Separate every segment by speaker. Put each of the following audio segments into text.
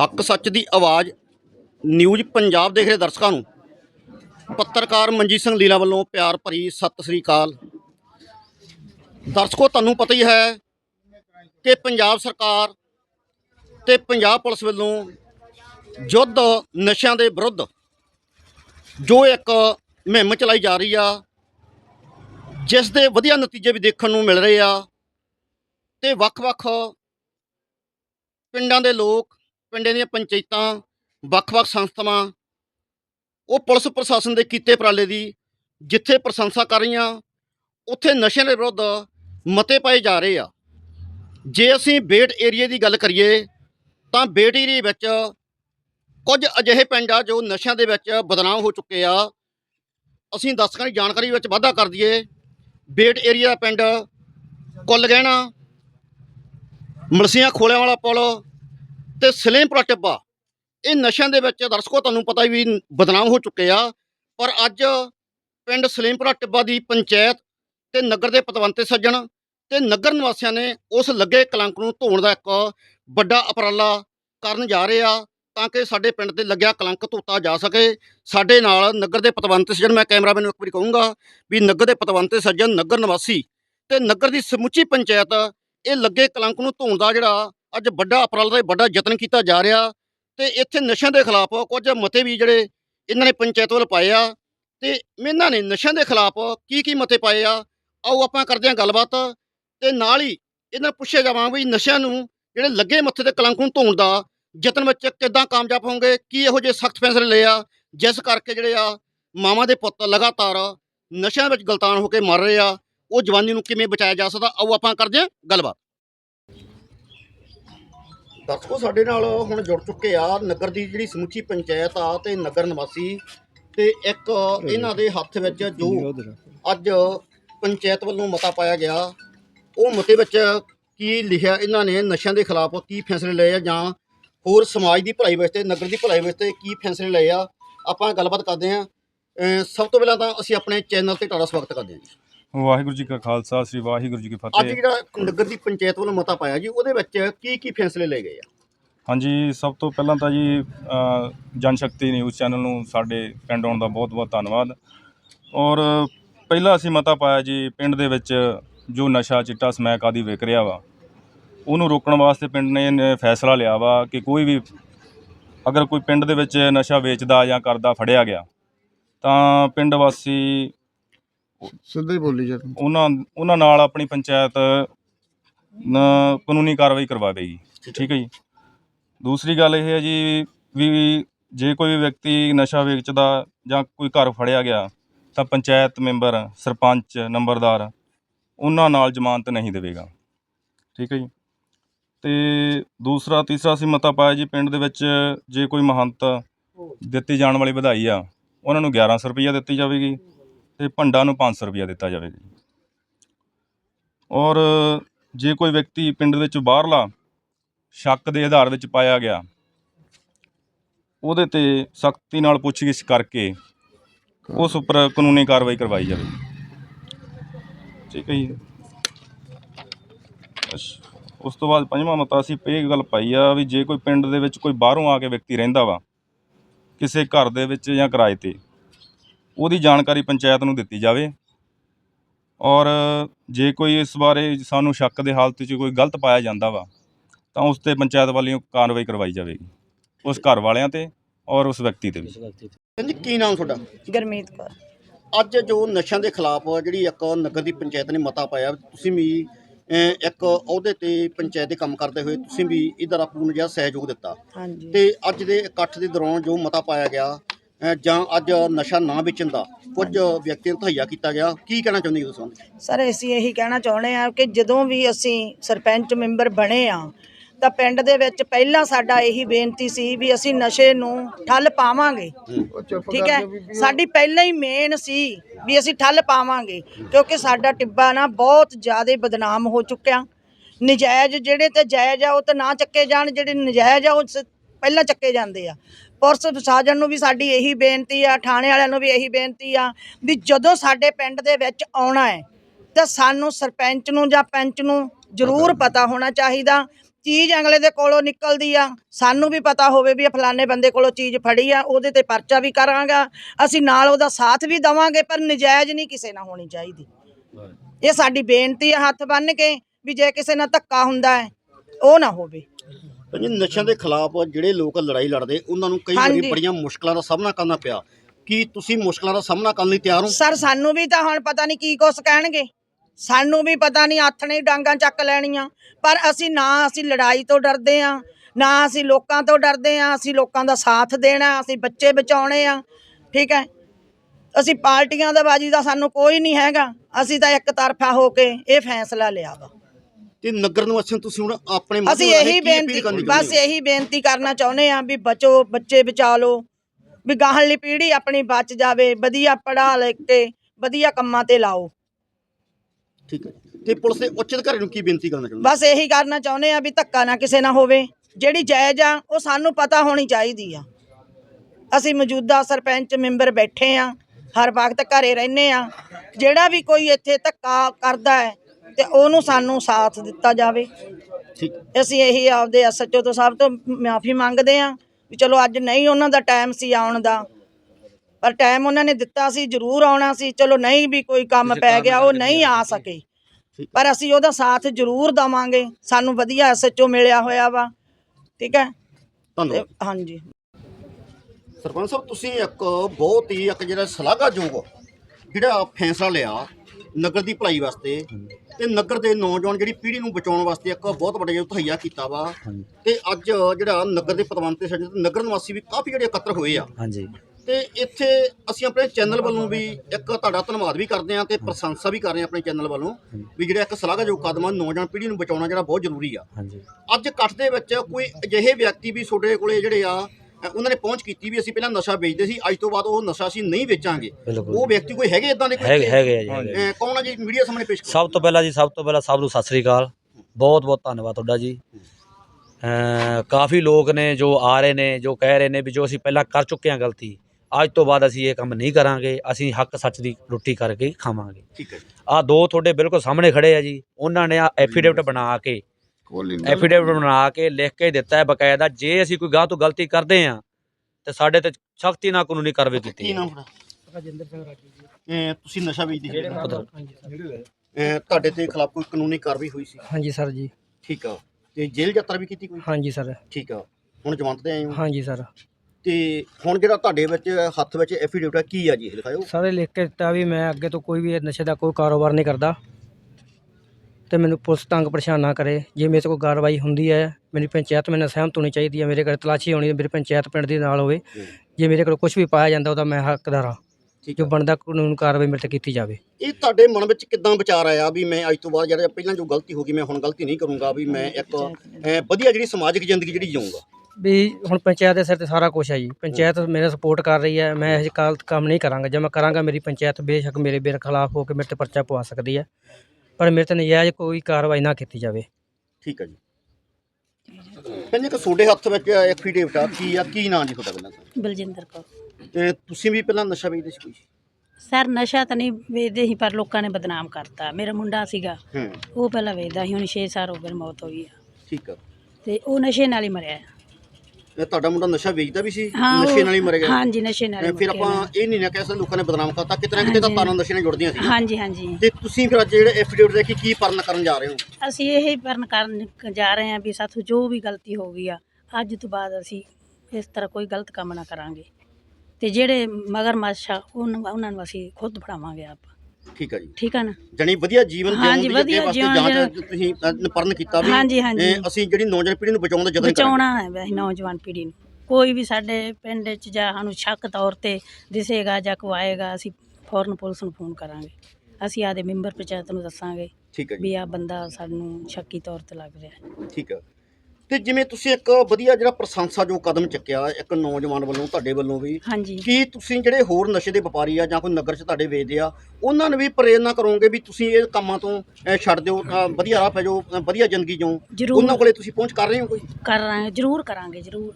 Speaker 1: ਹੱਕ ਸੱਚ ਦੀ ਆਵਾਜ਼ ਨਿਊਜ਼ ਪੰਜਾਬ ਦੇਖ ਰਹੇ ਦਰਸ਼ਕਾਂ ਨੂੰ। ਪੱਤਰਕਾਰ ਮਨਜੀਤ ਸਿੰਘ ਲੀਲਾ ਵੱਲੋਂ ਪਿਆਰ ਭਰੀ ਸਤਿ ਸ੍ਰੀ ਅਕਾਲ। ਦਰਸ਼ਕੋ, ਤੁਹਾਨੂੰ ਪਤਾ ਹੀ ਹੈ ਕਿ ਪੰਜਾਬ ਸਰਕਾਰ ਤੇ ਪੰਜਾਬ ਪੁਲਿਸ ਵੱਲੋਂ ਯੁੱਧ ਨਸ਼ਿਆਂ ਦੇ ਵਿਰੁੱਧ ਜੋ ਇੱਕ ਮੁਹਿੰਮ ਚਲਾਈ ਜਾ ਰਹੀ ਆ, ਜਿਸ ਦੇ ਵਧੀਆ ਨਤੀਜੇ ਵੀ ਦੇਖਣ ਨੂੰ ਮਿਲ ਰਹੇ ਆ ਤੇ ਵੱਖ-ਵੱਖ ਪਿੰਡਾਂ ਦੇ ਲੋਕ ਪਿੰਡਾਂ ਦੀਆਂ ਪੰਚਾਇਤਾਂ, ਵੱਖ-ਵੱਖ ਸੰਸਥਾਵਾਂ, ਉਹ ਪੁਲਿਸ ਪ੍ਰਸ਼ਾਸਨ ਦੇ ਕੀਤੇ ਉਪਰਾਲੇ ਦੀ ਜਿੱਥੇ ਪ੍ਰਸ਼ੰਸਾ ਕਰ ਰਹੀਆਂ, ਉੱਥੇ ਨਸ਼ਿਆਂ ਦੇ ਵਿਰੁੱਧ ਮਤੇ ਪਾਏ ਜਾ ਰਹੇ ਆ। ਜੇ ਅਸੀਂ ਬੇਟ ਏਰੀਏ ਦੀ ਗੱਲ ਕਰੀਏ, ਤਾਂ ਬੇਟ ਏਰੀਏ ਵਿੱਚ ਕੁਝ ਅਜਿਹੇ ਪਿੰਡ ਆ ਜੋ ਨਸ਼ਿਆਂ ਦੇ ਵਿੱਚ ਬਦਨਾਮ ਹੋ ਚੁੱਕੇ ਆ। ਅਸੀਂ ਦਰਸ਼ਕਾਂ ਦੀ ਜਾਣਕਾਰੀ ਵਿੱਚ ਵਾਧਾ ਕਰ ਦਈਏ, ਬੇਟ ਏਰੀਆ ਦਾ ਪਿੰਡ ਕੁੱਲ ਗਹਿਣਾ ਮਲਸੀਆਂ ਖੋਲਿਆਂ ਵਾਲਾ ਪੁਲ ਤੇ ਸਲੇਮਪੁਰਾ ਟਿੱਬਾ। ਇਹ ਨਸ਼ਿਆਂ ਦੇ ਵਿੱਚ ਦਰਸ਼ਕੋ ਤੁਹਾਨੂੰ ਪਤਾ ਹੀ ਵੀ ਬਦਨਾਮ ਹੋ ਚੁੱਕੇ ਆ, ਪਰ ਅੱਜ ਪਿੰਡ ਸਲੇਮਪੁਰਾ ਟਿੱਬਾ ਦੀ ਪੰਚਾਇਤ ਤੇ ਨਗਰ ਦੇ ਪਤਵੰਤੇ ਸੱਜਣ ਤੇ ਨਗਰ ਨਿਵਾਸੀਆਂ ਨੇ ਉਸ ਲੱਗੇ ਕਲੰਕ ਨੂੰ ਧੋਣ ਦਾ ਇੱਕ ਵੱਡਾ ਉਪਰਾਲਾ ਕਰਨ ਜਾ ਰਹੇ ਆ ਤਾਂ ਕਿ ਸਾਡੇ ਪਿੰਡ ਤੇ ਲੱਗਿਆ ਕਲੰਕ ਧੋਤਾ ਜਾ ਸਕੇ। ਸਾਡੇ ਨਾਲ ਨਗਰ ਦੇ ਪਤਵੰਤ ਸੱਜਣ, ਮੈਂ ਕੈਮਰਾਮੈਨ ਨੂੰ ਇੱਕ ਵਾਰੀ ਕਹੂੰਗਾ ਵੀ ਨਗਰ ਦੇ ਪਤਵੰਤੇ ਸੱਜਣ, ਨਗਰ ਨਿਵਾਸੀ ਤੇ ਨਗਰ ਦੀ ਸਮੁੱਚੀ ਪੰਚਾਇਤ ਇਹ ਲੱਗੇ ਕਲੰਕ ਨੂੰ ਧੋਣ ਦਾ ਜਿਹੜਾ ਅੱਜ ਵੱਡਾ ਉਪਰਾਲਾ ਤੇ ਵੱਡਾ ਯਤਨ ਕੀਤਾ ਜਾ ਰਿਹਾ ਤੇ ਇੱਥੇ ਨਸ਼ਿਆਂ ਦੇ ਖਿਲਾਫ ਕੁਝ ਮਤੇ ਵੀ ਜਿਹੜੇ ਇਹਨਾਂ ਨੇ ਪੰਚਾਇਤ ਵੱਲ ਪਾਏ ਆ ਤੇ ਇਹਨਾਂ ਨੇ ਨਸ਼ਿਆਂ ਦੇ ਖਿਲਾਫ ਕੀ ਕੀ ਮਤੇ ਪਾਏ ਆ, ਆਓ ਆਪਾਂ ਕਰਦੇ ਹਾਂ ਗੱਲਬਾਤ ਤੇ ਨਾਲ ਹੀ ਇਹਨਾਂ ਪੁੱਛਿਆ ਜਾਵਾਂ ਵੀ ਨਸ਼ਿਆਂ ਨੂੰ ਜਿਹੜੇ ਲੱਗੇ ਮੱਥੇ ਤੇ ਕਲੰਕ ਨੂੰ ਧੋਣ ਦਾ ਯਤਨ ਵਿੱਚ ਕਿੱਦਾਂ ਕਾਮਯਾਬ ਹੋਣਗੇ ਕੀ ਇਹੋ ਜਿਹੇ ਸਖਤ ਫੈਸਲੇ ਲਏ ਆ, ਜਿਸ ਕਰਕੇ ਜਿਹੜੇ ਆ ਮਾਵਾਂ ਦੇ ਪੁੱਤ ਲਗਾਤਾਰ ਨਸ਼ਿਆਂ ਵਿੱਚ ਗਲਤਾਨ ਹੋ ਕੇ ਮਰ ਰਹੇ ਆ, ਉਹ ਜਵਾਨੀ ਨੂੰ ਕਿਵੇਂ ਬਚਾਇਆ ਜਾ ਸਕਦਾ, ਆਓ ਆਪਾਂ ਕਰਦੇ ਹਾਂ ਗੱਲਬਾਤ। ਦਰਸ਼ਕੋ ਸਾਡੇ ਨਾਲ ਹੁਣ ਜੁੜ ਚੁੱਕੇ ਆ ਨਗਰ ਦੀ ਜਿਹੜੀ ਸਮੁੱਚੀ ਪੰਚਾਇਤ ਆ ਤੇ ਨਗਰ ਨਿਵਾਸੀ ਤੇ ਇੱਕ ਇਹਨਾਂ ਦੇ ਹੱਥ ਵਿੱਚ ਜੋ ਅੱਜ ਪੰਚਾਇਤ ਵੱਲੋਂ ਮਤਾ ਪਾਇਆ ਗਿਆ ਉਹ ਮਤੇ ਵਿੱਚ ਕੀ ਲਿਖਿਆ ਇਹਨਾਂ ਨੇ ਨਸ਼ਿਆਂ ਦੇ ਖਿਲਾਫ ਕੀ ਫੈਸਲੇ ਲਏ ਆ ਜਾਂ ਹੋਰ ਸਮਾਜ ਦੀ ਭਲਾਈ ਵਾਸਤੇ ਨਗਰ ਦੀ ਭਲਾਈ ਵਾਸਤੇ ਕੀ ਫੈਸਲੇ ਲਏ ਆ ਆਪਾਂ ਗੱਲਬਾਤ ਕਰਦੇ ਆ ਸਭ ਤੋਂ ਪਹਿਲਾਂ ਤਾਂ ਅਸੀਂ ਆਪਣੇ ਚੈਨਲ ਤੇ ਤੁਹਾਡਾ ਸਵਾਗਤ ਕਰਦੇ ਹਾਂ ਜੀ।
Speaker 2: ਵਾਹਿਗੁਰੂ ਜੀ ਕਾ ਖਾਲਸਾ ਸ੍ਰੀ ਵਾਹਿਗੁਰੂ ਜੀ ਕੀ
Speaker 1: ਅੱਜ
Speaker 2: ਫਤਿਹ
Speaker 1: ਜਿਹੜਾ ਨਗਰ ਦੀ ਪੰਚਾਇਤ ਵੱਲੋਂ ਮਤਾ ਪਾਇਆ ਜੀ ਉਹਦੇ ਵਿੱਚ ਕੀ ਕੀ ਫੈਸਲੇ ਲਏ ਗਏ ਆ?
Speaker 2: ਹਾਂਜੀ ਸਭ ਤੋਂ ਪਹਿਲਾਂ ਤਾਂ ਜੀ ਅ, ਜਨ ਸ਼ਕਤੀ ਨਿਊਜ਼ ਚੈਨਲ ਨੂੰ ਸਾਡੇ ਪਿੰਡ ਆਉਣ ਦਾ ਬਹੁਤ ਬਹੁਤ ਧੰਨਵਾਦ। ਔਰ ਪਹਿਲਾ ਅਸੀਂ ਮਤਾ ਪਾਇਆ ਜੀ ਪਿੰਡ ਦੇ ਵਿੱਚ ਜੋ ਨਸ਼ਾ ਚਿੱਟਾ ਸਮੈਕ ਆਦੀ ਵਿਕ ਰਿਹਾ ਵਾ ਉਹਨੂੰ ਰੋਕਣ ਵਾਸਤੇ ਪਿੰਡ ਨੇ ਨ- ਫੈਸਲਾ ਲਿਆ ਵਾ ਕਿ ਕੋਈ ਵੀ ਅਗਰ ਕੋਈ ਪਿੰਡ ਦੇ ਵਿੱਚ ਨਸ਼ਾ ਵੇਚਦਾ ਜਾਂ ਕਰਦਾ ਫੜਿਆ ਗਿਆ ਤਾਂ ਪਿੰਡ ਵਾਸੀ
Speaker 3: ਸਿੱਧਾ ਹੀ ਬੋਲੀ ਜਾ
Speaker 2: ਉਹਨਾਂ ਉਹਨਾਂ ਨਾਲ ਆਪਣੀ ਪੰਚਾਇਤ ਨ- ਕਾਨੂੰਨੀ ਕਾਰਵਾਈ ਕਰਵਾਵੇਗੀ ਠੀਕ ਹੈ। ਜੀ। ਦੂਸਰੀ ਗੱਲ ਇਹ ਹੈ ਜੀ ਵੀ ਜੇ ਕੋਈ ਵਿਅਕਤੀ ਨਸ਼ਾ ਵੇਚਦਾ ਜਾਂ ਕੋਈ ਘਰ ਫੜਿਆ ਗਿਆ ਤਾਂ ਪੰਚਾਇਤ ਮੈਂਬਰ ਸਰਪੰਚ ਨੰਬਰਦਾਰ ਉਹਨਾਂ ਨਾਲ ਜ਼ਮਾਨਤ ਨਹੀਂ ਦੇਵੇਗਾ। ਠੀਕ ਹੈ ਜੀ। ਤੇ ਦੂਸਰਾ ਤੀਸਰਾ ਅਸੀਂ ਮਤਾ ਪਾਇਆ ਜੀ ਪਿੰਡ ਦੇ ਵਿੱਚ ਜੇ ਕੋਈ ਮਹੰਤ ਦਿੱਤੀ ਜਾਣ ਵਾਲੀ ਵਧਾਈ ਆ ਉਹਨਾਂ ਨੂੰ 1100 ਰੁਪਈਆ ਦਿੱਤੀ ਜਾਵੇਗੀ। ਤੇ ਭੰਡਾ ਨੂੰ 500 ਰੁਪਈਆ ਦਿੱਤਾ ਜਾਵੇ ਜੀ। ਔਰ ਜੇ ਕੋਈ ਵਿਅਕਤੀ ਪਿੰਡ ਵਿੱਚ ਬਾਹਰਲਾ ਸ਼ੱਕ ਦੇ ਆਧਾਰ ਵਿੱਚ ਪਾਇਆ ਗਿਆ, ਉਹਦੇ ਤੇ ਸਖਤੀ ਨਾਲ ਪੁੱਛਗਿੱਛ ਕਰਕੇ ਉਸ ਉੱਪਰ ਕਾਨੂੰਨੀ ਕਾਰਵਾਈ ਕਰਵਾਈ ਜਾਵੇ। ਠੀਕ ਹੈ ਜੀ। ਅੱਛਾ। ਉਸ ਤੋਂ ਬਾਅਦ ਪੰਜਵਾਂ ਮਤਾ ਅਸੀਂ ਇਹ ਗੱਲ ਪਾਈ ਆ ਵੀ ਜੇ ਕੋਈ ਪਿੰਡ ਦੇ ਵਿੱਚ ਕੋਈ ਬਾਹਰੋਂ ਆ ਕੇ ਵਿਅਕਤੀ ਰਹਿੰਦਾ ਵਾ, ਕਿਸੇ ਘਰ ਦੇ ਵਿੱਚ ਜਾਂ ਕਿਰਾਏ ਤੇ ਉਹਦੀ ਜਾਣਕਾਰੀ ਪੰਚਾਇਤ ਨੂੰ ਦਿੱਤੀ ਜਾਵੇ। ਔਰ ਜੇ ਕੋਈ ਇਸ ਬਾਰੇ ਸਾਨੂੰ ਸ਼ੱਕ ਦੇ ਹਾਲਤ 'ਚ ਕੋਈ ਗਲਤ ਪਾਇਆ ਜਾਂਦਾ ਵਾ ਤਾਂ ਉਸ ਤੇ ਪੰਚਾਇਤ ਵੱਲੋਂ ਕਾਰਵਾਈ ਕਰਵਾਈ ਜਾਵੇਗੀ। ਉਸ ਘਰ ਵਾਲਿਆਂ ਤੇ ਔਰ ਉਸ ਵਿਅਕਤੀ ਤੇ ਵੀ।
Speaker 1: ਕੀ ਨਾਮ ਤੁਹਾਡਾ?
Speaker 4: ਗਰਮੀਤ ਕੌਰ।
Speaker 1: ਅੱਜ ਜੋ ਨਸ਼ਿਆਂ ਦੇ ਖਿਲਾਫ ਜਿਹੜੀ ਇੱਕ ਨਗਰ ਦੀ ਪੰਚਾਇਤ ਨੇ ਮਤਾ ਪਾਇਆ ਤੁਸੀਂ ਵੀ ਇੱਕ ਅਹੁਦੇ ਤੇ ਪੰਚਾਇਤ ਦੇ ਕੰਮ ਕਰਦੇ ਹੋਏ ਤੁਸੀਂ ਵੀ ਇਹਦਾ ਪੂਰਨ ਜਿਹਾ ਸਹਿਯੋਗ ਦਿੱਤਾ।
Speaker 4: ਹਾਂਜੀ।
Speaker 1: ਤੇ ਅੱਜ ਦੇ ਇਕੱਠ ਦੇ ਦੌਰਾਨ ਜੋ ਮਤਾ ਪਾਇਆ ਗਿਆ ਜਾਂ ਅੱਜ ਨਸ਼ਾ ਨਾ ਵੇਚਣ ਦਾ ਕੁਝ ਵਿਅਕਤੀਆਂ ਨੂੰ ਤਹਈਆ ਕੀਤਾ ਗਿਆ ਕੀ ਕਹਿਣਾ ਚਾਹੁੰਦੇ ਹੋ ਤੁਸੀਂ
Speaker 4: ਸਰ ਅਸੀਂ ਇਹੀ ਕਹਿਣਾ ਚਾਹੁੰਦੇ ਆ ਕਿ ਜਦੋਂ ਵੀ ਅਸੀਂ ਸਰਪੰਚ ਮੈਂਬਰ ਬਣੇ ਆ ਤਾਂ ਪਿੰਡ ਦੇ ਵਿੱਚ ਪਹਿਲਾਂ ਸਾਡਾ ਇਹੀ ਬੇਨਤੀ ਸੀ ਵੀ ਅਸੀਂ ਨਸ਼ੇ ਨੂੰ ਠੱਲ ਪਾਵਾਂਗੇ। ਠੀਕ ਹੈ? ਸਾਡੀ ਪਹਿਲਾਂ ਹੀ ਮੇਨ ਸੀ ਵੀ ਅਸੀਂ ਠੱਲ ਪਾਵਾਂਗੇ ਕਿਉਂਕਿ ਸਾਡਾ ਟਿੱਬਾ ਨਾ ਬਹੁਤ ਜ਼ਿਆਦਾ ਬਦਨਾਮ ਹੋ ਚੁੱਕਿਆ। ਨਜਾਇਜ਼ ਜਿਹੜੇ ਤੇ ਜਾਇਜ਼ ਆ ਉਹ ਤਾਂ ਨਾ ਚੱਕੇ ਜਾਣ ਜਿਹੜੇ ਨਜਾਇਜ਼ ਆ ਉਹ ਪਹਿਲਾਂ ਚੱਕੇ ਜਾਂਦੇ ਆ। ਪੁਲਿਸ ਪ੍ਰਸ਼ਾਸਨ ਨੂੰ ਵੀ ਸਾਡੀ ਇਹੀ ਬੇਨਤੀ ਆ ਥਾਣੇ ਵਾਲਿਆਂ ਨੂੰ ਵੀ ਇਹੀ ਬੇਨਤੀ ਆ ਵੀ ਜਦੋਂ ਸਾਡੇ ਪਿੰਡ ਦੇ ਵਿੱਚ ਆਉਣਾ ਹੈ ਤਾਂ ਸਾਨੂੰ ਸਰਪੰਚ ਨੂੰ ਜਾਂ ਪੰਚ ਨੂੰ ਜ਼ਰੂਰ ਪਤਾ ਹੋਣਾ ਚਾਹੀਦਾ। ਚੀਜ਼ ਅਗਲੇ ਦੇ ਕੋਲੋਂ ਨਿਕਲਦੀ ਆ ਸਾਨੂੰ ਵੀ ਪਤਾ ਹੋਵੇ ਵੀ ਇਹ ਫਲਾਣੇ ਬੰਦੇ ਕੋਲੋਂ ਚੀਜ਼ ਫੜੀ ਆ ਉਹਦੇ ਤੇ ਪਰਚਾ ਵੀ ਕਰਾਂਗਾ। ਅਸੀਂ ਨਾਲ ਉਹਦਾ ਸਾਥ ਵੀ ਦਵਾਂਗੇ ਪਰ ਨਜਾਇਜ਼ ਨਹੀਂ ਕਿਸੇ ਨਾਲ ਹੋਣੀ ਚਾਹੀਦੀ। ਇਹ ਸਾਡੀ ਬੇਨਤੀ ਆ ਹੱਥ ਬੰਨ੍ਹ ਕੇ ਵੀ ਜੇ ਕਿਸੇ ਨਾਲ ਧੱਕਾ ਹੁੰਦਾ ਹੈ ਉਹ ਨਾ ਹੋਵੇ।
Speaker 1: ਜੀ ਨਸ਼ਿਆਂ ਦੇ ਖਿਲਾਫ ਜਿਹੜੇ ਲੋਕ ਲੜਾਈ ਲੜਦੇ ਉਹਨਾਂ ਨੂੰ ਕਈ ਵਾਰੀ। ਬੜੀਆਂ ਮੁਸ਼ਕਲਾਂ ਦਾ ਸਾਹਮਣਾ ਕਰਨਾ ਪਿਆ। ਕੀ ਤੁਸੀਂ ਮੁਸ਼ਕਲਾਂ ਦਾ ਸਾਹਮਣਾ ਕਰਨ ਲਈ ਤਿਆਰ ਹੋ?
Speaker 4: ਸਰ ਸਾਨੂੰ ਵੀ ਤਾਂ ਹੁਣ ਪਤਾ ਨਹੀਂ ਕੀ ਕੁਛ ਕਹਿਣਗੇ। ਸਾਨੂੰ ਵੀ ਪਤਾ ਨਹੀਂ ਨਹੀਂ ਡਾਂਗਾ ਚੱਕ ਲੈਣੀਆਂ। ਪਰ ਅਸੀਂ ਨਾ ਅਸੀਂ ਲੜਾਈ ਤੋਂ ਡਰਦੇ ਆ ਨਾ ਅਸੀਂ ਲੋਕਾਂ ਤੋਂ ਡਰਦੇ ਆ ਅਸੀਂ ਲੋਕਾਂ ਦਾ ਸਾਥ ਦੇਣਾ ਅਸੀਂ ਬੱਚੇ ਬਚਾਉਣੇ ਆ। ਠੀਕ ਹੈ? ਅਸੀਂ ਪਾਰਟੀਆਂ ਦਾ ਬਾਜੀ ਦਾ ਸਾਨੂੰ ਕੋਈ ਨਹੀਂ ਹੈਗਾ। ਅਸੀਂ ਤਾਂ ਇੱਕ ਤਰਫਾ ਹੋ ਕੇ ਇਹ ਫੈਸਲਾ ਲਿਆ ਵਾ।
Speaker 1: ਤੇ ਨਗਰ ਨਿਵਾਸੀਆਂ ਤੁਸੀਂ ਹੁਣ ਆਪਣੇ ਮਾਧਿਅਮ
Speaker 4: ਅਸੀਂ
Speaker 1: ਰਾਹੀਂ
Speaker 4: ਇਹੀ
Speaker 1: ਕੀ
Speaker 4: ਬੇਨਤੀ
Speaker 1: appeal ਕਰਨੀ
Speaker 4: ਬਸ
Speaker 1: ਚਾਹੁੰਦੇ ਹੋ?
Speaker 4: ਇਹੀ ਬੇਨਤੀ ਕਰਨਾ ਚਾਹੁੰਦੇ ਆ ਵੀ ਬਚੋ ਬੱਚੇ ਬਚਾ ਲਓ ਵੀ ਗਾਹਲੀ ਪੀੜ੍ਹੀ ਆਪਣੀ ਬਚ ਜਾਵੇ ਵਧੀਆ ਪੜਾ ਲਿਖ ਕੇ ਵਧੀਆ ਕੰਮਾਂ ਤੇ ਲਾਓ।
Speaker 1: ਠੀਕ ਹੈ। ਤੇ ਪੁਲਿਸ ਦੇ ਉੱਚ ਅਧਿਕਾਰੀ ਨੂੰ ਕੀ ਬੇਨਤੀ ਕਰਨਾ ਚਾਹੁੰਦੇ
Speaker 4: ਬਸ ਇਹੀ ਕਰਨਾ ਚਾਹੁੰਦੇ ਆ ਵੀ ਧੱਕਾ ਨਾ ਕਿਸੇ ਨਾਲ ਹੋਵੇ। ਜਿਹੜੀ ਜਾਇਜ਼ ਆ ਉਹ ਸਾਨੂੰ ਪਤਾ ਹੋਣੀ ਚਾਹੀਦੀ ਆ। ਅਸੀਂ ਮੌਜੂਦਾ ਸਰਪੰਚ ਮੈਂਬਰ ਬੈਠੇ ਆ ਹਰ ਵਕਤ ਘਰੇ ਰਹਿੰਦੇ ਆ ਜਿਹੜਾ ਵੀ ਕੋਈ ਇੱਥੇ ਧੱਕਾ ਕਰਦਾ ਹੈ ਤੇ ਉਹਨੂੰ ਸਾਨੂੰ ਸਾਥ ਦਿੱਤਾ ਜਾਵੇ।
Speaker 1: ਠੀਕ।
Speaker 4: ਅਸੀਂ ਇਹੀ ਆਪਦੇ ਐਸਐਚਓ ਤੋਂ ਸਭ ਤੋਂ ਮਾਫੀ ਮੰਗਦੇ ਆ ਵੀ ਚਲੋ ਅੱਜ ਨਹੀਂ ਉਹਨਾਂ ਦਾ ਟਾਈਮ ਸੀ ਆਉਣ ਦਾ। ਪਰ ਟਾਈਮ ਉਹਨਾਂ ਨੇ ਦਿੱਤਾ ਸੀ ਜ਼ਰੂਰ ਆਉਣਾ ਸੀ ਚਲੋ ਨਹੀਂ ਵੀ ਕੋਈ ਕੰਮ ਪੈ ਗਿਆ ਉਹ ਨਹੀਂ ਆ ਸਕੇ।
Speaker 1: ਠੀਕ।
Speaker 4: ਪਰ ਅਸੀਂ ਉਹਦਾ ਸਾਥ ਜ਼ਰੂਰ ਦਵਾਂਗੇ ਸਾਨੂੰ ਵਧੀਆ ਐਸਐਚਓ ਮਿਲਿਆ ਹੋਇਆ ਵਾ। ਠੀਕ ਹੈ?
Speaker 1: ਧੰਨਵਾਦ।
Speaker 4: ਹਾਂਜੀ।
Speaker 1: ਸਰਪੰਚ ਸਾਹਿਬ ਤੁਸੀਂ ਇੱਕ ਬਹੁਤ ਹੀ ਇੱਕ ਜਿਹੜਾ ਸ਼ਲਾਘਾਯੋਗ ਜਿਹੜਾ ਫੈਸਲਾ ਲਿਆ ਨਗਰ ਦੀ ਭਲਾਈ ਵਾਸਤੇ ਤੇ ਨਗਰ ਦੇ ਨੌਜਵਾਨ ਜਿਹੜੀ ਪੀੜ੍ਹੀ ਨੂੰ ਬਚਾਉਣ ਵਾਸਤੇ ਇੱਕ ਬਹੁਤ ਵੱਡਾ ਜਿਹੜਾ ਤਹਈਆ ਕੀਤਾ ਵਾ। ਤੇ ਅੱਜ ਜਿਹੜਾ ਨਗਰ ਦੇ ਪਤਵੰਤ ਤੇ ਸਾਡੇ ਨਗਰ ਨਿਵਾਸੀ ਵੀ ਕਾਫੀ ਜਿਹੜੇ ਇਕੱਤਰ ਹੋਏ ਆ।
Speaker 5: ਹਾਂਜੀ।
Speaker 1: ਤੇ ਇੱਥੇ ਅਸੀਂ ਆਪਣੇ ਚੈਨਲ ਵੱਲੋਂ ਵੀ ਇੱਕ ਤੁਹਾਡਾ ਧੰਨਵਾਦ ਵੀ ਕਰਦੇ ਹਾਂ ਤੇ ਪ੍ਰਸ਼ੰਸਾ ਵੀ ਕਰ ਰਹੇ ਹਾਂ ਆਪਣੇ ਚੈਨਲ ਵੱਲੋਂ ਵੀ ਜਿਹੜਾ ਇੱਕ ਸ਼ਲਾਘਾਯੋਗ ਕਦਮ ਆ ਨੌਜਵਾਨ ਪੀੜ੍ਹੀ ਨੂੰ ਬਚਾਉਣਾ ਜਿਹੜਾ ਬਹੁਤ ਜ਼ਰੂਰੀ ਆ।
Speaker 5: ਹਾਂਜੀ।
Speaker 1: ਅੱਜ ਇਕੱਠ ਦੇ ਵਿੱਚ ਕੋਈ ਅਜਿਹੇ ਵਿਅਕਤੀ ਵੀ ਤੁਹਾਡੇ ਕੋਲੇ ਜਿਹੜੇ ਆ ਅ, ਉਹਨਾਂ ਨੇ ਪਹੁੰਚ ਕੀਤੀ ਵੀ ਅਸੀਂ ਪਹਿਲਾਂ ਨਸ਼ਾ ਵੇਚਦੇ ਸੀ ਅੱਜ ਤੋਂ ਬਾਅਦ ਉਹ ਨਸ਼ਾ ਅਸੀਂ ਨਹੀਂ ਵੇਚਾਂਗੇ।
Speaker 5: ਬਿਲਕੁਲ
Speaker 1: ਉਹ ਵਿਅਕਤੀ ਕੋਈ ਹੈਗੇ ਇਦਾਂ ਦੇ ਕੋਈ?
Speaker 5: ਹੈਗੇ ਹੈਗੇ ਆ ਜੀ ਹੈਗੇ ਆ।
Speaker 1: ਅ, ਕੌਣ ਆ ਜੀ ਮੀਡੀਆ ਸਾਹਮਣੇ ਪੇਸ਼ ਕਰੋ
Speaker 5: ਸਭ ਤੋਂ ਪਹਿਲਾਂ ਜੀ ਸਭ ਤੋਂ ਪਹਿਲਾਂ ਸਭ ਨੂੰ ਸਤਿ ਸ੍ਰੀ ਅਕਾਲ। ਬਹੁਤ ਬਹੁਤ ਧੰਨਵਾਦ ਤੁਹਾਡਾ ਜੀ। ਅਮ ਕਾਫੀ ਲੋਕ ਨੇ ਜੋ ਆ ਰਹੇ ਨੇ ਜੋ ਕਹਿ ਰਹੇ ਨੇ ਵੀ ਜੋ ਅਸੀਂ ਪਹਿਲਾਂ ਕਰ ਚੁੱਕੇ ਹਾਂ ਗਲਤੀ ਅੱਜ ਤੋਂ ਬਾਅਦ ਅਸੀਂ ਇਹ ਕੰਮ ਨਹੀਂ ਕਰਾਂਗੇ ਅਸੀਂ ਹੱਕ ਸੱਚ ਦੀ ਰੋਟੀ ਕਰਕੇ ਖਾਵਾਂਗੇ।
Speaker 1: ਠੀਕ ਹੈ ਜੀ।
Speaker 5: ਆ ਦੋ ਤੁਹਾਡੇ ਬਿਲਕੁਲ ਸਾਹਮਣੇ ਖੜੇ ਆ ਜੀ ਉਹਨਾਂ ਨੇ ਆ ਐਫੀਡੇਵਿਟ ਬਣਾ ਕੇ ਐਫੀਡੇਵਿਟ ਬਣਾ ਕੇ ਲਿਖ ਕੇ ਦਿੱਤਾ ਹੈ ਬਕਾਇਦਾ ਜੇ ਅਸੀਂ ਕੋਈ ਗਾਹ ਤੋਂ ਗਲਤੀ ਕਰਦੇ ਆ ਤੇ ਸਾਡੇ ਤੇ ਸਖਤੀ ਨਾਲ ਕਾਨੂੰਨੀ ਕਾਰਵਾਈ ਕੀਤੀ
Speaker 1: ਕੀ
Speaker 5: ਹੈ
Speaker 1: ਨਾਮ ਤੁਹਾਡਾ? ਰਾਜਿੰਦਰ ਸਿੰਘ ਰਾਜੀ ਤੁਸੀਂ ਨਸ਼ਾ ਵੇਚਦੇ ਸੀ ਤੁਹਾਡੇ ਤੇ ਖਿਲਾਫ ਕੋਈ ਕਾਨੂੰਨੀ ਕਾਰਵਾਈ ਹੋਈ ਸੀ?
Speaker 6: ਹਾਂਜੀ ਸਰ ਜੀ।
Speaker 1: ਠੀਕ ਆ। ਤੇ ਜੇਲ੍ਹ ਯਾਤਰਾ ਵੀ ਕੀਤੀ ਕੋਈ?
Speaker 6: ਹਾਂਜੀ ਸਰ।
Speaker 1: ਠੀਕ ਆ। ਹੁਣ ਜਮਾਨਤ ਤੇ ਆਏ ਹੋ?
Speaker 6: ਹਾਂਜੀ ਸਰ।
Speaker 1: ਤੇ ਹੁਣ ਜਿਹੜਾ ਤੁਹਾਡੇ ਵਿੱਚ ਹੱਥ ਵਿੱਚ ਐਫੀਡੇਵਿਟ ਆ ਕੀ ਆ ਜੀ? ਇਹ ਲਿਖਾਇਓ।
Speaker 6: ਸਾਰੇ ਲਿਖ ਕੇ ਦਿੱਤਾ ਵੀ ਮੈਂ ਅੱਗੇ ਤੋਂ ਕੋਈ ਵੀ ਇਹ ਨਸ਼ੇ ਦਾ ਕੋਈ ਕਾਰੋਬਾਰ ਨਹੀਂ ਕਰਦਾ। ਤੇ ਮੈਨੂੰ ਪੁਲਿਸ ਤੰਗ ਪਰੇਸ਼ਾਨ ਨਾ ਕਰੇ। ਜੇ ਮੇਰੇ ਤੋਂ ਕੋਈ ਕਾਰਵਾਈ ਹੁੰਦੀ ਹੈ ਮੇਰੀ ਪੰਚਾਇਤ ਮੇਰੇ ਨਾਲ ਸਹਿਮਤ ਹੋਣੀ ਚਾਹੀਦੀ ਹੈ ਮੇਰੇ ਘਰ ਤਲਾਸ਼ੀ ਹੋਣੀ ਮੇਰੀ ਪੰਚਾਇਤ ਪਿੰਡ ਦੇ ਨਾਲ ਹੋਵੇ। ਜੇ। ਮੇਰੇ ਕੋਲ ਕੁਝ ਵੀ ਪਾਇਆ ਜਾਂਦਾ ਉਹਦਾ ਮੈਂ ਹੱਕਦਾਰ ਹਾਂ। ਜੋ ਬਣਦਾ ਕਾਨੂੰਨ ਕਾਰਵਾਈ ਮੇਰੇ ਤੇ ਕੀਤੀ ਜਾਵੇ।
Speaker 1: ਇਹ ਤੁਹਾਡੇ ਮਨ ਵਿੱਚ ਕਿਦਾਂ ਵਿਚਾਰ ਆਇਆ ਵੀ ਮੈਂ ਅੱਜ ਤੋਂ ਬਾਅਦ ਜਿਹੜਾ ਪਹਿਲਾਂ ਜੋ ਗਲਤੀ ਹੋ ਗਈ ਮੈਂ ਹੁਣ ਗਲਤੀ ਨਹੀਂ ਕਰੂੰਗਾ ਵੀ ਮੈਂ ਇੱਕ ਵਧੀਆ ਜਿਹੜੀ ਸਮਾਜਿਕ ਜ਼ਿੰਦਗੀ ਜਿਹੜੀ ਜਿਊਂਗਾ?
Speaker 6: ਵੀ ਹੁਣ ਪੰਚਾਇਤ ਦੇ ਸਿਰ ਤੇ ਸਾਰਾ ਕੁਝ ਹੈ ਜੀ। ਪੰਚਾਇਤ ਮੇਰੇ ਸਪੋਰਟ ਕਰ ਰਹੀ ਹੈ। ਮੈਂ ਇਹ ਗਲਤ ਕੰਮ ਨਹੀਂ ਕਰਾਂਗਾ। ਜੇ ਮੈਂ ਕਰਾਂਗਾ ਮੇਰੀ ਪੰਚਾਇਤ ਬੇਸ਼ੱਕ ਮੇਰੇ ਬੇਰ ਖਿਲਾਫ ਹੋ ਕੇ ਮੇਰੇ ਤੇ ਪਰਚਾ ਪਵਾ ਸਕਦੀ ਹੈ। ਪਰ ਮੇਰੇ ਤੇ ਨਜਾਇਜ਼ ਕੋਈ ਕਾਰਵਾਈ ਨਾ ਕੀਤੀ ਜਾਵੇ।
Speaker 1: ਠੀਕ ਹੈ ਜੀ। ਕਹਿੰਦੇ ਕਿ ਤੁਹਾਡੇ ਹੱਥ ਵਿੱਚ ਐਫੀਡੇਵਿਟ ਆ ਕੀ ਆ ਕੀ ਨਾਂ ਜੀ ਤੁਹਾਡਾ ਪਹਿਲਾਂ ਤਾਂ?
Speaker 7: ਬਲਜਿੰਦਰ ਕੌਰ।
Speaker 1: ਤੇ ਤੁਸੀਂ ਵੀ ਪਹਿਲਾਂ ਨਸ਼ਾ ਵੇਚਦੇ ਸੀ ਕੋਈ?
Speaker 7: ਸਰ ਨਸ਼ਾ ਤਾਂ ਨਹੀਂ ਵੇਚਦੇ ਸੀ ਪਰ ਲੋਕਾਂ ਨੇ ਬਦਨਾਮ ਕਰਤਾ। ਮੇਰਾ ਮੁੰਡਾ ਸੀਗਾ
Speaker 1: ਹੂੰ।
Speaker 7: ਉਹ ਪਹਿਲਾਂ ਵੇਚਦਾ ਸੀ ਹੁਣ 6 ਸਾਲ ਹੋ ਗਏ ਮੌਤ ਹੋਈ ਆ।
Speaker 1: ਠੀਕ ਆ।
Speaker 7: ਤੇ ਉਹ ਨਸ਼ੇ ਨਾਲ ਹੀ ਮਰਿਆ।
Speaker 1: ਤੁਹਾਡਾ ਮੁੰਡਾ ਨਸ਼ਾ ਵੇਚਦਾ ਵੀ ਸੀ
Speaker 7: ਹਾਂ ਉਹ-
Speaker 1: ਨਸ਼ੇ ਨਾਲ ਹੀ ਮਰ ਗਿਆ।
Speaker 7: ਹਾਂਜੀ ਨਸ਼ੇ ਨਾਲ ਹੀ
Speaker 1: ਫਿਰ ਆਪਾਂ ਇਹ ਨਹੀਂ ਨਾ ਕਹਿ ਸਕਦੇ ਲੋਕਾਂ ਨੇ ਬਦਨਾਮ ਕਰਤਾ ਕਿਤੇ ਨਾ ਕਿਤੇ ਤਾਂ। ਤਾਰਾਂ ਨਸ਼ੇ ਨਾਲ ਜੁੜਦੀਆਂ ਸੀ।
Speaker 7: ਹਾਂਜੀ ਹਾਂਜੀ।
Speaker 1: ਤੇ ਤੁਸੀਂ ਫਿਰ ਅੱਜ ਜਿਹੜੇ ਐਫੀਡੇਵਿਟ ਦੇ ਕੀ ਕੀ ਪਰਨ ਕਰਨ ਜਾ ਰਹੇ ਹੋ?
Speaker 7: ਅਸੀਂ ਇਹ ਪਰਨ ਕਰਨ ਜਾ ਰਹੇ ਹਾਂ ਵੀ ਸਾਥੋਂ ਜੋ ਵੀ ਗਲਤੀ ਹੋ ਗਈ ਆ ਅੱਜ ਤੋਂ ਬਾਅਦ ਅਸੀਂ ਇਸ ਤਰ੍ਹਾਂ ਕੋਈ ਗਲਤ ਕੰਮ ਨਾ ਕਰਾਂਗੇ। ਤੇ ਜਿਹੜੇ ਆ ਉਹਨਾਂ ਉਹਨਾਂ ਨੂੰ ਅਸੀਂ ਖੁਦ ਫੜਾਵਾਂਗੇ ਆਪ।
Speaker 1: ਠੀਕ ਆ ਜੀ।
Speaker 7: ਠੀਕ ਆ ਨਾ?
Speaker 1: ਜਣੀ ਵਧੀਆ ਜੀਵਨ ਜਿਉਣ
Speaker 7: ਹਾਂਜੀ,
Speaker 1: ਦੀ
Speaker 7: ਵਧੀਆ
Speaker 1: ਅੱਗੇ ਵਾਸਤੇ
Speaker 7: ਜਿਉਣ
Speaker 1: ਜਾਂਚ ਤੁਸੀਂ ਪਰਨ ਕੀਤਾ ਵੀ।
Speaker 7: ਹਾਂਜੀ, ਹਾਂਜੀ।
Speaker 1: ਇਹ ਅਸੀਂ ਜਿਹੜੀ ਨੌਜਵਾਨ ਪੀੜ੍ਹੀ ਨੂੰ ਬਚਾਉਣ ਦਾ ਯਤਨ ਕਰਾਂਗੇ।
Speaker 7: ਬਚਾਉਣਾ ਹੈ ਵੈਸੇ ਨੌਜਵਾਨ ਪੀੜ੍ਹੀ ਨੂੰ। ਕੋਈ ਵੀ ਸਾਡੇ ਪਿੰਡ 'ਚ ਜਾਂ ਸਾਨੂੰ ਸ਼ੱਕ ਤੌਰ ਤੇ ਦਿਸੇਗਾ ਜਾਂ ਕੋਈ ਆਏਗਾ ਅਸੀਂ ਫੌਰਨ ਪੁਲਿਸ ਨੂੰ ਫੋਨ ਕਰਾਂਗੇ। ਅਸੀਂ ਆਦੇ ਮੈਂਬਰ ਪੰਚਾਇਤ ਨੂੰ ਦੱਸਾਂਗੇ
Speaker 1: ਠੀਕ ਹੈ ਜੀ।
Speaker 7: ਵੀ ਆ ਬੰਦਾ ਸਾਨੂੰ ਸ਼ੱਕੀ ਤੌਰ ਤੇ ਲੱਗ ਰਿਹਾ ਹੈ।
Speaker 1: ਠੀਕ ਹੈ ਤੇ ਜਿਵੇਂ ਤੁਸੀਂ ਇੱਕ ਵਧੀਆ ਜਿਹੜਾ ਪ੍ਰਸ਼ੰਸਾ ਜੋ ਕਦਮ ਚੱਕਿਆ ਇੱਕ ਨੌਜਵਾਨ ਵੱਲੋਂ ਤੁਹਾਡੇ ਵੱਲੋਂ ਵੀ
Speaker 7: ਹਾਂਜੀ।
Speaker 1: ਕੀ ਤੁਸੀਂ ਜਿਹੜੇ ਹੋਰ ਨਸ਼ੇ ਦੇ ਵਪਾਰੀ ਆ ਜਾਂ ਕੋਈ ਨਗਰ 'ਚ ਤੁਹਾਡੇ ਵੇਚਦੇ ਆ ਉਹਨਾਂ ਨੂੰ ਵੀ ਪ੍ਰੇਰਨਾ ਕਰੋਗੇ ਵੀ ਤੁਸੀਂ ਇਹ ਕੰਮਾਂ ਤੋਂ ਅਹ, ਛੱਡ ਦਿਓ ਅਹ, ਵਧੀਆ ਰਾਹ ਪੈ ਜਾਓ ਅਹ, ਵਧੀਆ ਜ਼ਿੰਦਗੀ ਜਿਓ
Speaker 7: ਜ਼ਰੂਰ।
Speaker 1: ਉਹਨਾਂ ਕੋਲੇ ਤੁਸੀਂ ਪਹੁੰਚ ਕਰ ਰਹੇ ਹੋ ਕੋਈ?
Speaker 7: ਕਰ ਰਹੇ ਜ਼ਰੂਰ ਕਰਾਂਗੇ ਜ਼ਰੂਰ।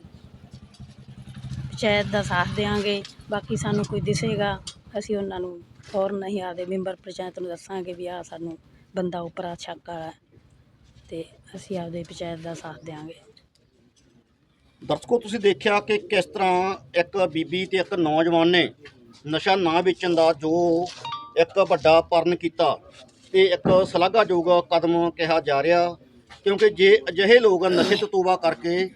Speaker 7: ਪੰਚਾਇਤ ਦਾ ਸਾਥ ਦੇਵਾਂਗੇ ਬਾਕੀ ਸਾਨੂੰ ਕੋਈ ਦਿਸੇਗਾ ਅਸੀਂ ਉਹਨਾਂ ਨੂੰ ਫੌਰਨ ਨਹੀਂ ਆਦੇ ਮੈਂਬਰ ਪੰਚਾਇਤ ਨੂੰ ਦੱਸਾਂਗੇ ਵੀ ਆ ਸਾਨੂੰ ਬੰਦਾ ਉਪਰਾ ਵਾਲਾ ਹੈ ਤੇ ਅਸੀਂ ਆਪਦੇ ਪੰਚਾਇਤ ਦਾ ਸਾਥ ਦੇਵਾਂਗੇ
Speaker 1: ਦਰਸ਼ਕੋ, ਤੁਸੀਂ ਦੇਖਿਆ ਕਿ ਕਿਸ ਤਰ੍ਹਾਂ ਇੱਕ ਬੀਬੀ ਤੇ ਇੱਕ ਨੌਜਵਾਨ ਨੇ ਨਸ਼ਾ ਨਾ ਵੇਚਣ ਦਾ ਜੋ ਇੱਕ ਵੱਡਾ ਪਰਨ ਕੀਤਾ ਤੇ ਇੱਕ ਸ਼ਲਾਘਾਯੋਗ ਕਦਮ ਕਿਹਾ ਜਾ ਰਿਹਾ, ਕਿਉਂਕਿ ਜੇ ਅਜਿਹੇ ਲੋਕ ਨਸ਼ੇ ਤੋਂ ਤੋਬਾ ਕਰਕੇ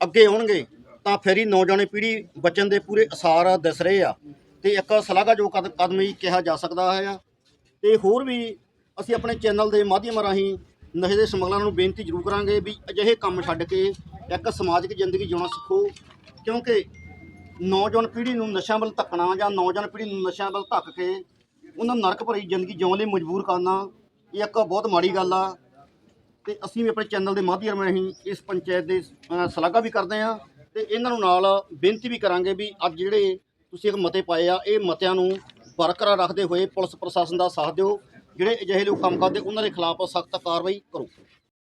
Speaker 1: ਅੱਗੇ ਆਉਣਗੇ, ਤਾਂ ਫਿਰ ਹੀ ਨੌਜਵਾਨ ਪੀੜ੍ਹੀ ਬਚਣ ਦੇ ਪੂਰੇ ਅਸਾਰ ਦਿਸ ਰਹੇ ਆ ਤੇ ਇੱਕ ਸ਼ਲਾਘਾਯੋਗ ਕਦ- ਕਦਮ ਹੀ ਕਿਹਾ ਜਾ ਸਕਦਾ ਹੈ। ਤੇ ਹੋਰ ਵੀ ਅਸੀਂ ਆਪਣੇ ਚੈਨਲ ਦੇ ਮਾਧਿਅਮ ਰਾਹੀਂ ਨਸ਼ੇ ਦੇ ਸਮਗਲਰਾਂ ਨੂੰ ਬੇਨਤੀ ਜ਼ਰੂਰ ਕਰਾਂਗੇ ਵੀ ਅਜਿਹੇ ਕੰਮ ਛੱਡ ਕੇ ਇੱਕ ਸਮਾਜਿਕ ਜ਼ਿੰਦਗੀ ਜਿਉਣਾ ਸਿੱਖੋ ਕਿਉਂਕਿ ਨੌਜਵਾਨ ਪੀੜ੍ਹੀ ਨੂੰ ਨਸ਼ਿਆਂ ਵੱਲ ਧੱਕਣਾ ਜਾਂ ਨੌਜਵਾਨ ਪੀੜ੍ਹੀ ਨੂੰ ਨਸ਼ਿਆਂ ਵੱਲ ਧੱਕ ਕੇ ਉਹਨਾਂ ਨਰਕ ਭਰੀ ਜ਼ਿੰਦਗੀ ਜਿਉਣ ਲਈ ਮਜਬੂਰ ਕਰਨਾ ਇਹ ਇੱਕ ਬਹੁਤ ਮਾੜੀ ਗੱਲ ਆ। ਤੇ ਅਸੀਂ ਵੀ ਆਪਣੇ ਚੈਨਲ ਦੇ ਮਾਧਿਅਮ ਰਾਹੀਂ ਇਸ ਪੰਚਾਇਤ ਦੇ ਅ, ਸ਼ਲਾਘਾ ਵੀ ਕਰਦੇ ਹਾਂ ਤੇ ਇਹਨਾਂ ਨੂੰ ਨਾਲ ਬੇਨਤੀ ਵੀ ਕਰਾਂਗੇ ਵੀ ਅੱਜ ਜਿਹੜੇ ਤੁਸੀਂ ਇੱਕ ਮਤੇ ਪਾਏ ਆ ਇਹ ਮਤਿਆਂ ਨੂੰ ਬਰਕਰਾਰ ਰੱਖਦੇ ਹੋਏ ਪੁਲਿਸ ਪ੍ਰਸ਼ਾਸਨ ਦਾ ਸਾਥ ਦਿਓ। ਜਿਹੜੇ ਅਜਿਹੇ ਲੋਕ ਕੰਮ ਕਰਦੇ ਉਹਨਾਂ ਦੇ ਖਿਲਾਫ ਸਖਤ ਕਾਰਵਾਈ ਕਰੋ।